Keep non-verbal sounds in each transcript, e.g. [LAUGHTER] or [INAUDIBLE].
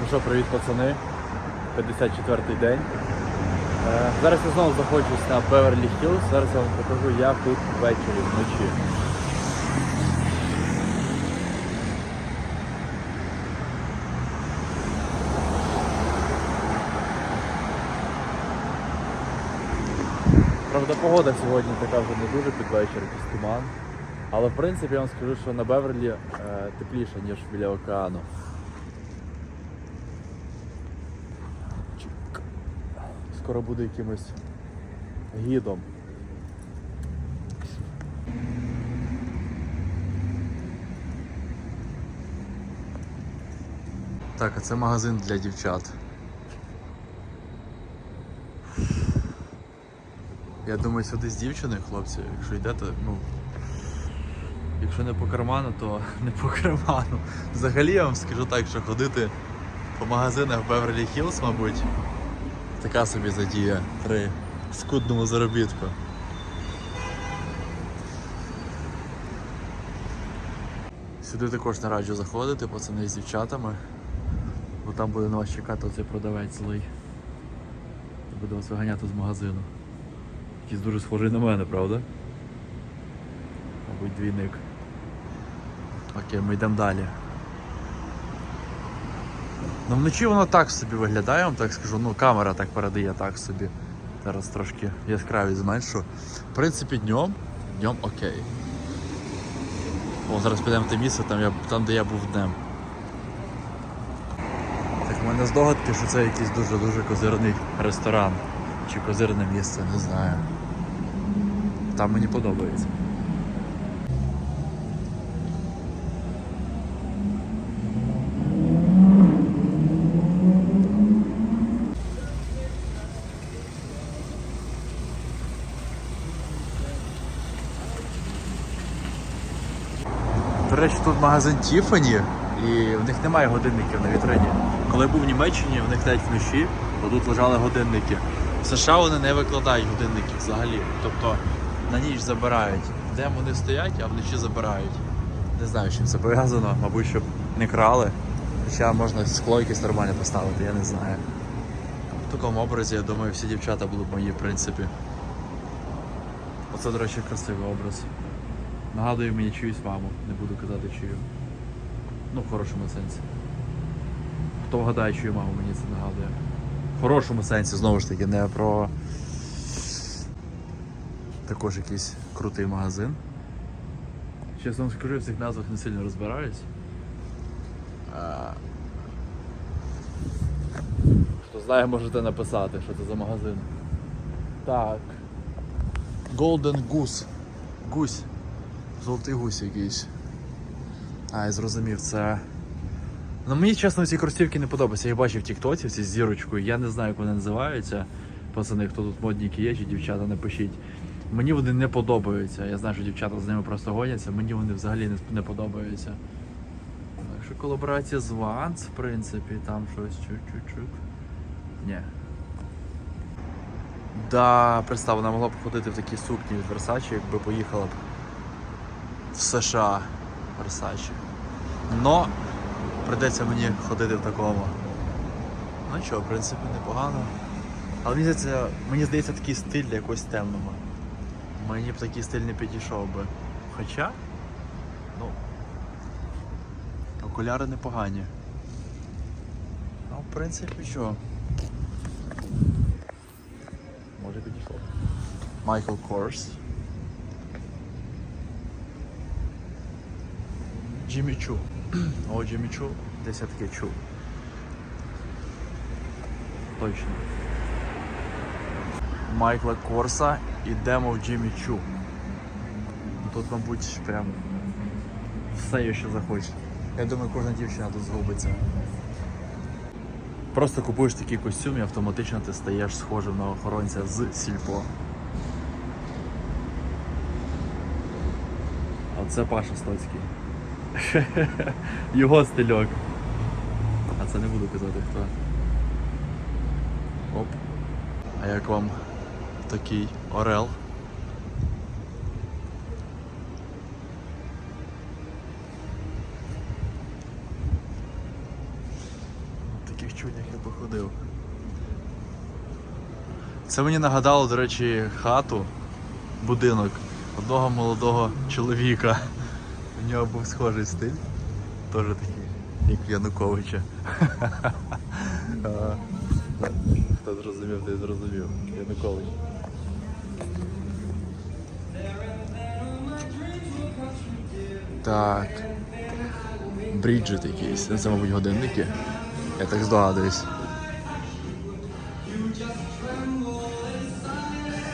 Ну що, привіт, пацани. 54-й день. Е, зараз я знову знаходжусь на Беверлі Хіллз. Зараз я вам покажу, як тут ввечері, вночі. Правда, погода сьогодні така вже не дуже під вечір, якийсь туман. Але в принципі я вам скажу, що на Беверлі е, тепліше, ніж біля океану. Скоро буду якимось гідом. Так, а це магазин для дівчат. Я думаю, сюди з дівчиною, хлопці, якщо йдете, ну. Якщо не по карману, то [LAUGHS] не по карману. Взагалі я вам скажу так, що ходити по магазинах Beverly Hills, мабуть, така собі задія при скудному заробітку. Сюди також не раджу заходити, пацани з дівчатами. Бо там буде на вас чекати оцей продавець злий. І Буде вас виганяти з магазину. Якийсь дуже схожий на мене, правда? Мабуть, двійник. Окей, ми йдемо далі. Ну вночі воно так собі виглядає, вам так скажу. Ну, камера так передає так собі. Зараз трошки яскравість зменшу. В принципі, днем, днем окей. О, зараз підемо в те місце, там, я, там де я був днем. Так, в мене здогадки, що це якийсь дуже-дуже козирний ресторан. Чи козирне місце, не знаю. Там мені подобається. До речі, тут магазин Tiffany, і в них немає годинників на вітрині. Коли я був в Німеччині, в них навіть вночі, то тут лежали годинники. В США вони не викладають годинники взагалі. Тобто на ніч забирають. Де вони стоять, а вночі забирають. Не знаю, з чим це пов'язано, мабуть, щоб не крали. Хоча можна скло якесь нормальне поставити, я не знаю. В такому образі, я думаю, всі дівчата будуть мої, в принципі. Оце, до речі, красивий образ. Нагадує мені чиюсь маму, не буду казати чию. Ну, в хорошому сенсі. Хто вгадає, чию маму мені це нагадує. В хорошому сенсі, знову ж таки, не про також якийсь крутий магазин. Чесно скажу, в цих назвах не сильно розбираюсь. А... Хто знає, можете написати, що це за магазин. Так. Golden Goose. Гусь. Золотий гусь якийсь. А, я зрозумів, це. Ну мені чесно ці кросівки не подобаються. Я їх бачив в Тіктоці, ці з зірочкою. Я не знаю, як вони називаються. Пацани, хто тут модніки є, чи дівчата, напишіть. Мені вони не подобаються. Я знаю, що дівчата з ними просто гоняться, мені вони взагалі не, не подобаються. Так що колаборація з Vans, в принципі, там щось чуть-чуть. Ні. Да, представ, вона могла б ходити в такій сукні від Versace, якби поїхала б в США Versace. Но прийдеться мені ходити в такому. Ну що, в принципі, непогано. Але мені здається, мені здається такий стиль для якогось темного. Мені б такий стиль не підійшов би. Хоча, ну, окуляри непогані. Ну, в принципі, що? Може підійшов. Майкл Корс. Джиммі Чу. О, Чу, десь я таке чув. Точно. Майкла Корса ідемо в Джиммі Чу. Тут, мабуть, прям все, що захоче. Я думаю, кожна дівчина тут згубиться. Просто купуєш такий костюм і автоматично ти стаєш схожим на охоронця з сільпо. А це Паша Стоцький. [LAUGHS] Його стильок. А це не буду казати хто. Оп. А як вам такий орел? таких чуднях я походив. Це мені нагадало, до речі, хату, будинок одного молодого чоловіка. У нього був схожий стиль. Теж такий, як Януковича. [LAUGHS] Хто зрозумів, той зрозумів. Янукович. Так. Бріджит якийсь. Це, мабуть, годинники. Я так здогадуюсь.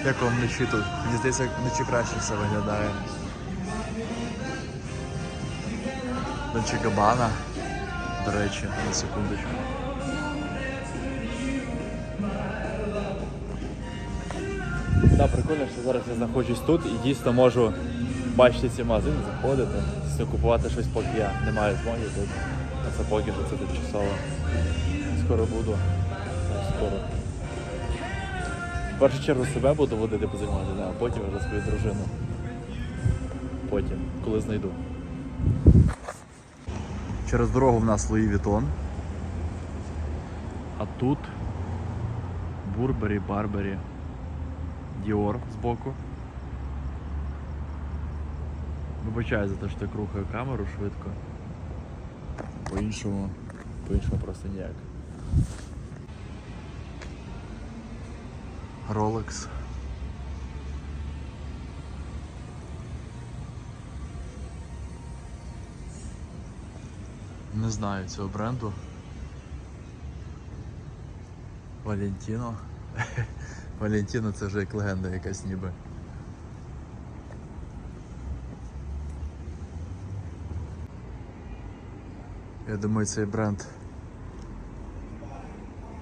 Як вам вночі тут? Мені здається, вночі краще все виглядає. Вночі Габана. До речі, на секундочку. Так, прикольно, що зараз я знаходжусь тут і дійсно можу бачити ці магазини, заходити, купувати щось, поки я не маю змоги тут. А це поки що це тимчасово. Скоро буду. Скоро. В першу чергу себе буду водити по цим а потім вже свою дружину. Потім, коли знайду. Через дорогу в нас Луї Вітон. А тут Бурбері, Барбері, Діор збоку. Вибачаю за те, що так рухаю камеру швидко. По-іншому, по-іншому просто ніяк. Rolex. Не знаю цього бренду. Валентіно. [LAUGHS] Валентіно це вже як легенда якась ніби. Я думаю, цей бренд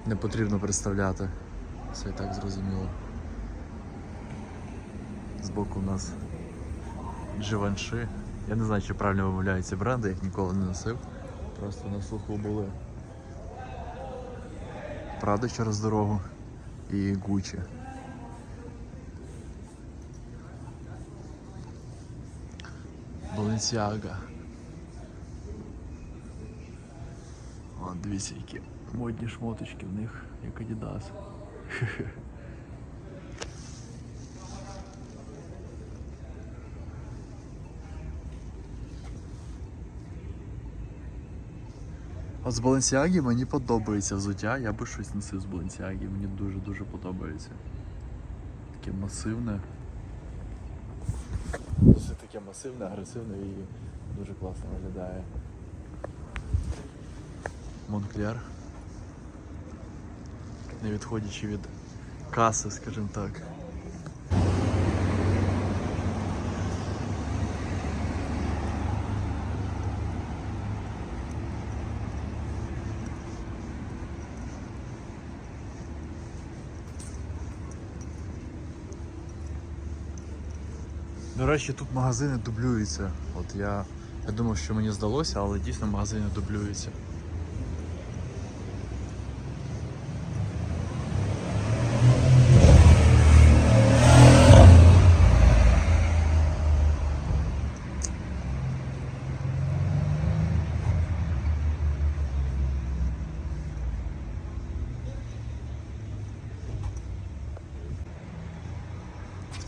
не потрібно представляти. Все і так зрозуміло. Збоку у нас Givenchy. Я не знаю, чи правильно вимовляють ці бренди, їх ніколи не носив. Просто на слуху були. Правда через дорогу і Gucci. Balenciaga. О, дивіться, які модні шмоточки в них, як Adidas. [LAUGHS] От з Balenciaga мені подобається взуття, я би щось носив з Balenciaga, мені дуже-дуже подобається. Таке масивне. Досить таке масивне, агресивне і дуже класно виглядає. Монклер. Не відходячи від каси, скажімо так. До речі, тут магазини дублюються. От я, я думав, що мені здалося, але дійсно магазини дублюються.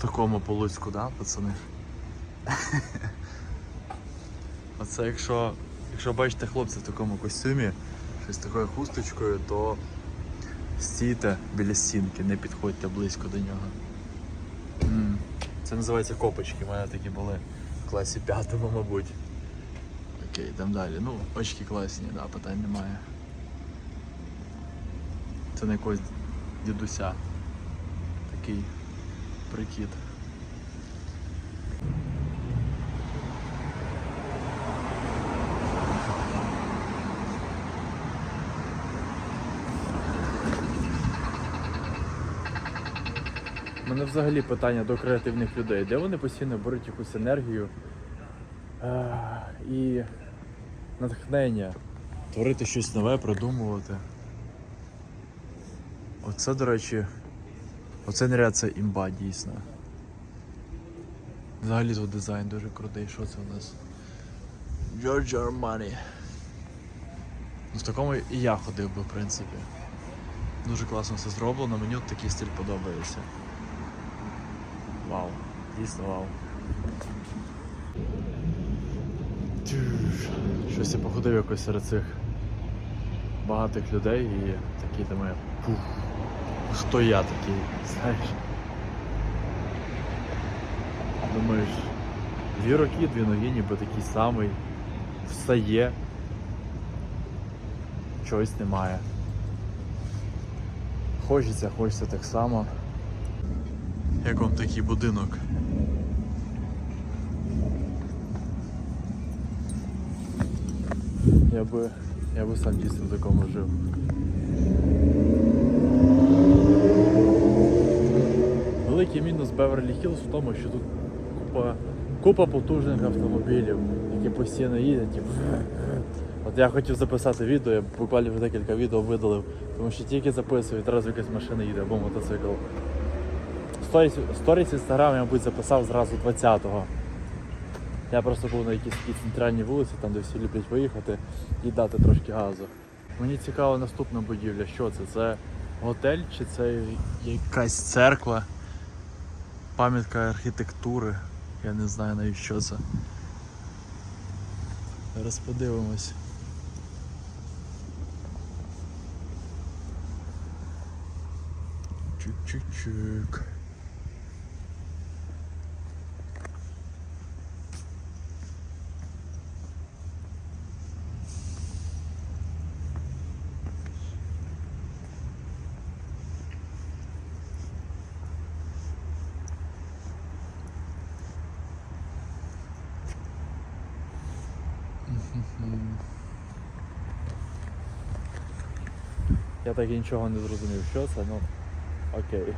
Такому полуцьку, да, пацани? [LAUGHS] Оце якщо, якщо бачите хлопця в такому костюмі, щось такою хусточкою, то стійте біля стінки, не підходьте близько до нього. Це називається копочки, у мене такі були в класі п'ятому, мабуть. Окей, йдемо далі. Ну, очки класні, да, питань немає. Це на якогось дідуся. Такий прикид. Мене взагалі питання до креативних людей, де вони постійно беруть якусь енергію е, і натхнення творити щось нове, придумувати. Оце, до речі, оце наряд це імба дійсно. Взагалі тут дизайн дуже крутий. Що це у нас? Giorgio Armani. Ну, в такому і я ходив би, в принципі. Дуже класно все зроблено, мені от такий стиль подобається. Вау, дійсно вау. Щось я походив якось серед цих багатих людей і такий думаю, пух, хто я такий, знаєш? Думаєш, дві роки, дві ноги, ніби такий самий, все є, чогось немає. Хочеться, хочеться так само. Як вам такий будинок? Я би, я би сам дійсно в такому жив. Великий мінус Беверлі Хіллз в тому, що тут купа, купа потужних автомобілів, які постійно їдять. І... От я хотів записати відео, я буквально вже декілька відео видалив, тому що тільки записую, одразу якась машина їде або мотоцикл. Сторіс, сторіс інстаграм я, мабуть, записав зразу 20-го. Я просто був на якійсь центральній вулиці, там де всі люблять виїхати і дати трошки газу. Мені цікава наступна будівля. Що це? Це готель чи це якась церква? Пам'ятка архітектури. Я не знаю навіть що це. Зараз подивимось. Чик-чик-чик. Я так і нічого не зрозумів, що це, ну окей.